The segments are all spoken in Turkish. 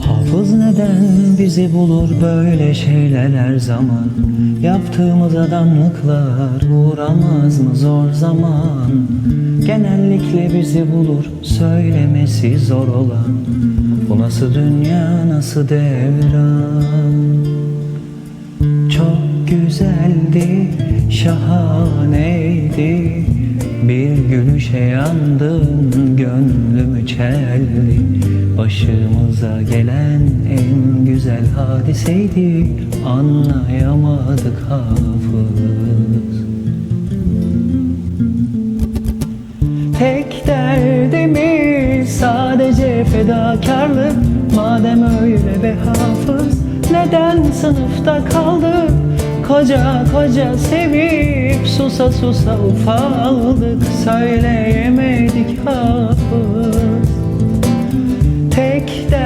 Hafız neden bizi bulur böyle şeyler her zaman? Yaptığımız adamlıklar uğramaz mı zor zaman? Genellikle bizi bulur söylemesi zor olan. Bu nasıl dünya nasıl devran? Çok güzeldi şahaneydi. Bir gülüşe yandın gönlümü çeldi Başımıza gelen en güzel hadiseydi. Anlayamadık hafız. Tek derdimiz sadece fedakarlık. Madem öyle be hafız Neden sınıfta kaldık? Koca koca sevip susa susa ufaldık. Söyleyemedik hafız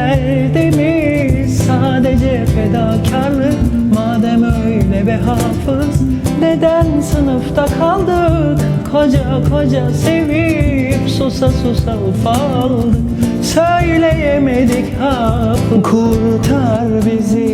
Tek derdimiz sadece fedakarlık. Madem öyle be hafız Neden sınıfta kaldık? Koca koca sevip susa susa ufaldık. Söyleyemedik hafız Kurtar bizi